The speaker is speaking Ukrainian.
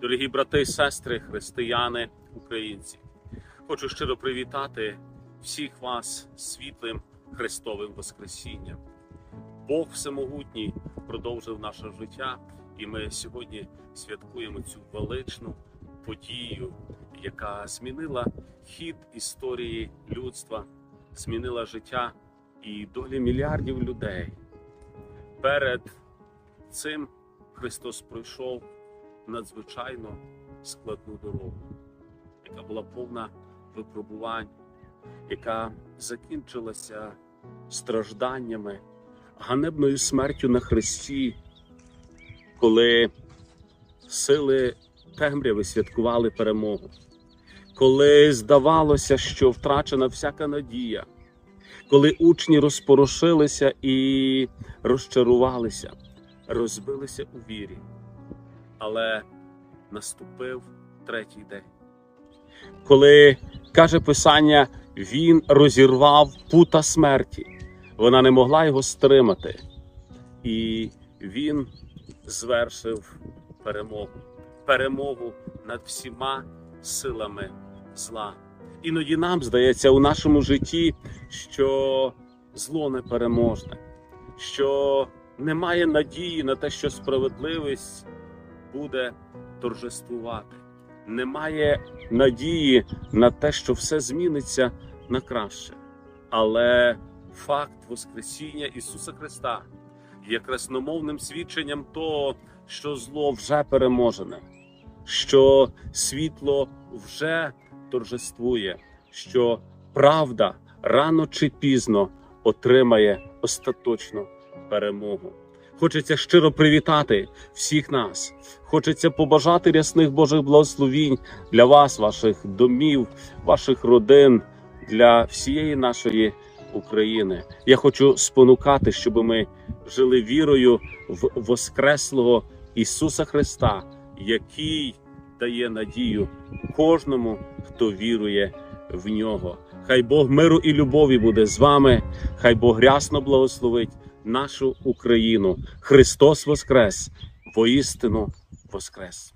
Дорогі брати і сестри, християни, українці, хочу щиро привітати всіх вас світлим Христовим Воскресінням. Бог Всемогутній продовжив наше життя, і ми сьогодні святкуємо цю величну подію, яка змінила хід історії людства, змінила життя і долі мільярдів людей. Перед цим Христос пройшов надзвичайно складну дорогу, яка була повна випробувань, яка закінчилася стражданнями, ганебною смертю на Христі, коли сили темряви святкували перемогу, коли здавалося, що втрачена всяка надія, коли учні розпорошилися і розчарувалися, розбилися у вірі. Але наступив третій день. Коли каже Писання, він розірвав пута смерті, вона не могла його стримати, і він звершив перемогу, перемогу над всіма силами зла. Іноді нам здається у нашому житті, що зло непереможне, що немає надії на те, що справедливість буде торжествувати. Немає надії на те, що все зміниться на краще. Але факт Воскресіння Ісуса Христа є красномовним свідченням того, що зло вже переможене, що світло вже торжествує, що правда рано чи пізно отримає остаточну перемогу. Хочеться щиро привітати всіх нас. Хочеться побажати рясних Божих благословінь для вас, ваших домів, ваших родин, для всієї нашої України. Я хочу спонукати, щоб ми жили вірою в Воскреслого Ісуса Христа, який дає надію кожному, хто вірує в нього. Хай Бог миру і любові буде з вами. Хай Бог рясно благословить нашу Україну. Христос Воскрес! Воістину Воскрес!